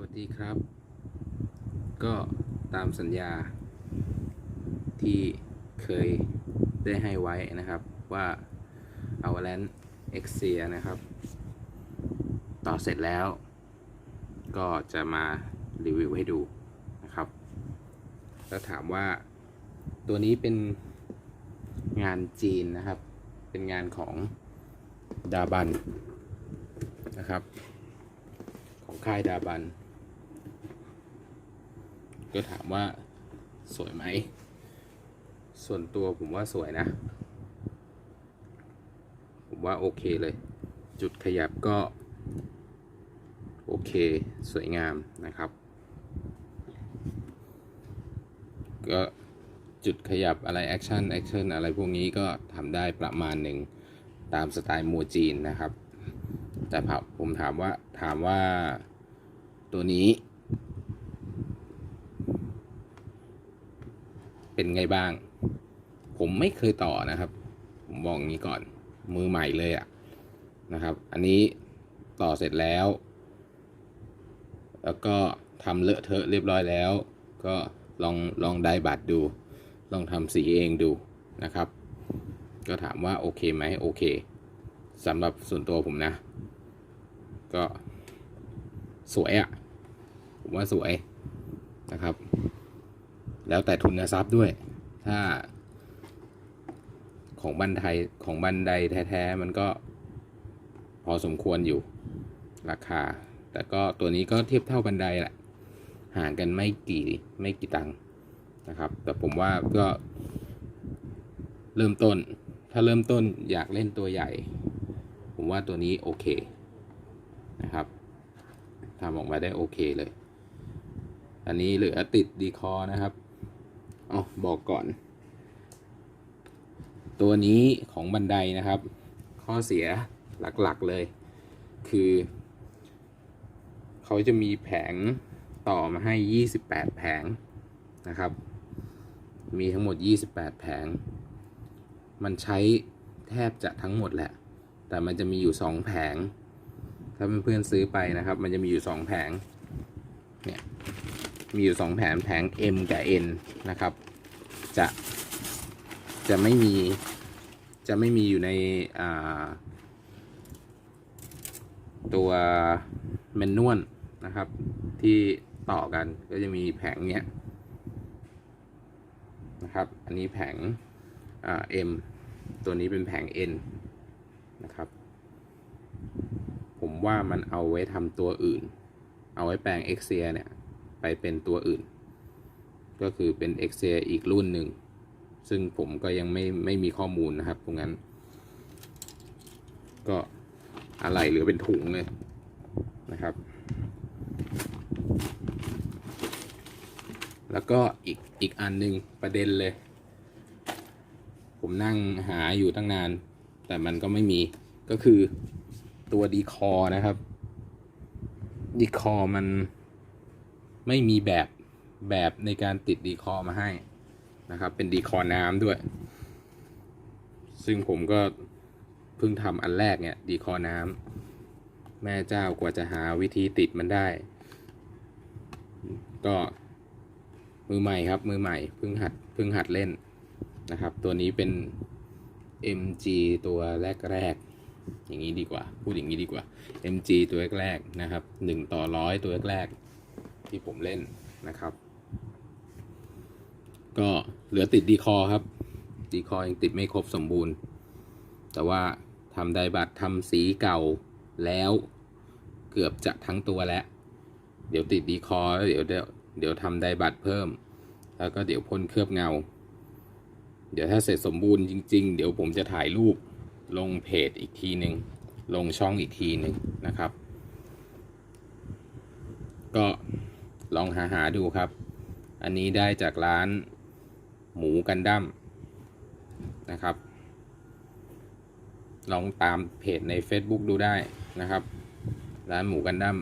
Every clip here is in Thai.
วัสดีครับ ก็ตามสัญญาที่เคยได้ให้ไว้นะครับว่า a v a l a n c e x i a นะครับ ต่อเสร็จแล้ว ก็จะมารีวิวให้ดูนะครับ แล้วถามว่าตัวนี้เป็นงานจีนนะครับ เป็นงานของดาบันนะครับของค่ายดาบัน ก็ถามว่าสวยไหม ส่วนตัวผมว่าสวยนะ ผมว่าโอเคเลย จุดขยับก็ โอเค สวยงามนะครับ ก็จุดขยับอะไรแอคชั่นแอคชั่นอะไรพวกนี้ก็ทำได้ประมาณหนึ่งตามสไตล์มัวจีนนะครับ แต่ผมถามว่าถามว่าตัวนี้ เป็นไงบ้าง ผมไม่เคยต่อนะครับ ผมบอกงี้ก่อนมือใหม่เลยอะนะครับ อันนี้ต่อเสร็จแล้ว แล้วก็ทำเลอะเทอะเรียบร้อยแล้ว ก็ลองลองได้บัตรดู ลองทำสีเองดูนะครับ ก็ถามว่าโอเคไหมโอเคสำหรับส่วนตัวผมนะ ก็สวยอะ่ะ ผมว่าสวยนะครับ แล้วแต่ทุนทรัพย์ด้วย ถ้า ของบันไทยของบันไดแท้ๆมันก็พอสมควรอยู่ราคา แต่ก็ตัวนี้ก็เทียบเท่าบันไดแหละ ห่างกันไม่กี่ไม่กี่ตังค์นะครับ แต่ผมว่าก็เริ่มต้น ถ้าเริ่มต้นอยากเล่นตัวใหญ่ ผมว่าตัวนี้โอเคนะครับทำออกมาได้โอเคเลย อันนี้เหลือติดดีคอนะครับ อ๋อบอกก่อน ตัวนี้ของบันไดนะครับ ข้อเสียหลักๆเลย คือ เขาจะมีแผงต่อมาให้ 28 แผงนะครับ มีทั้งหมด 28 แผง มันใช้แทบจะทั้งหมดแหละ แต่มันจะมีอยู่ 2 แผง ถ้าเพื่อนๆซื้อไปนะครับ มันจะมีอยู่ 2 แผง เนี่ย มีอยู่2แผงแผง M กับ N นะครับ จะจะไม่มีจะไม่มีอยู่ในตัวเมนนวลนะครับ ที่ต่อกันก็จะมีแผงเนี้ยนะครับ อันนี้แผง M ตัวนี้เป็นแผง N นะครับ ผมว่ามันเอาไว้ทำตัวอื่น เอาไว้แปลง e x i a เนี่ย ไปเป็นตัวอื่น ก็คือเป็น e x i a อีกรุ่นหนึ่ง ซึ่งผมก็ยังไม่ไม่มีข้อมูลนะครับ ตรงนั้น ก็อะไรเหลือเป็นถุงเลยนะครับ แล้วก็อีกอีกอันหนึ่งประเด็นเลย ผมนั่งหาอยู่ตั้งนาน แต่มันก็ไม่มีก็คือตัวดีคอนะครับ ดีคอมัน ไม่มีแบบแบบในการติดดีคอมาให้นะครับ เป็นดีคอน้ำด้วย ซึ่งผมก็เพิ่งทำอันแรกเนี่ยดีคอน้ำแม่เจ้ากว่าจะหาวิธีติดมันได้ ก็มือใหม่ครับมือใหม่เพิ่งหัดเพิ่งหัดเล่นนะครับ ตัวนี้เป็น MG ตัวแรกๆอย่างนี้ดีกว่า พูดอย่างนี้ดีกว่า MG ตัวแรกๆนะครับ 1 ต่อร้อยตัวแรกๆ ที่ผมเล่นนะครับ ก็เหลือติดดีคอครับ ดีคอยังติดไม่ครบสมบูรณ์ แต่ว่าทำไดบัตทำสีเก่าแล้วเกือบจะทั้งตัวแล้ว เดี๋ยวติดดีคอแล้วเดี๋ยวเดี๋ยวเดี๋ยวทำไดบัตเพิ่ม แล้วก็เดี๋ยวพ่นเคลือบเงา เดี๋ยวถ้าเสร็จสมบูรณ์จริง ๆ เดี๋ยวผมจะถ่ายรูปลงเพจอีกทีหนึ่งลงช่องอีกทีหนึ่งนะครับ ก็ ลองหาหาดูครับ อันนี้ได้จากร้านหมูกันดั้มนะครับ ลองตามเพจใน Facebook ดูได้นะครับ ร้านหมูกันดั้ม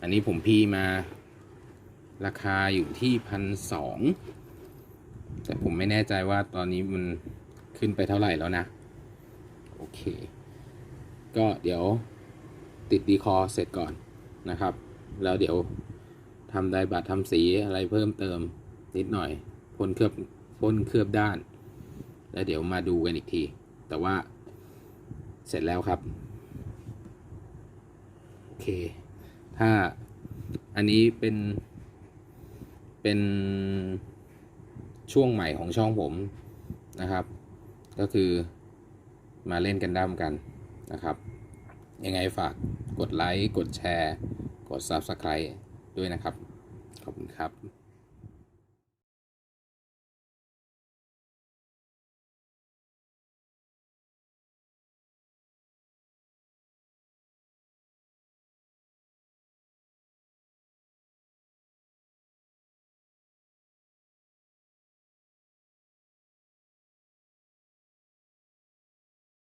อันนี้ผมพีมาราคาอยู่ที่พันสองแต่ผมไม่แน่ใจว่าตอนนี้มันขึ้นไปเท่าไหร่แล้วนะ โอเค ก็เดี๋ยวติดดีคอเสร็จก่อนนะครับ แล้วเดี๋ยว ทำได้บัตรทำสีอะไรเพิ่มเติมนิดหน่อยพ่นเคลือบพ่นเคลือบด้าน แล้วเดี๋ยวมาดูกันอีกที แต่ว่าเสร็จแล้วครับโอเค ถ้าอันนี้เป็นเป็นช่วงใหม่ของช่องผมนะครับ ก็คือมาเล่นกันดั้มกันนะครับ ยังไงฝากกดไลค์ กดแชร์ กด Subscribe ด้วยนะครับ ขอบคุณครับ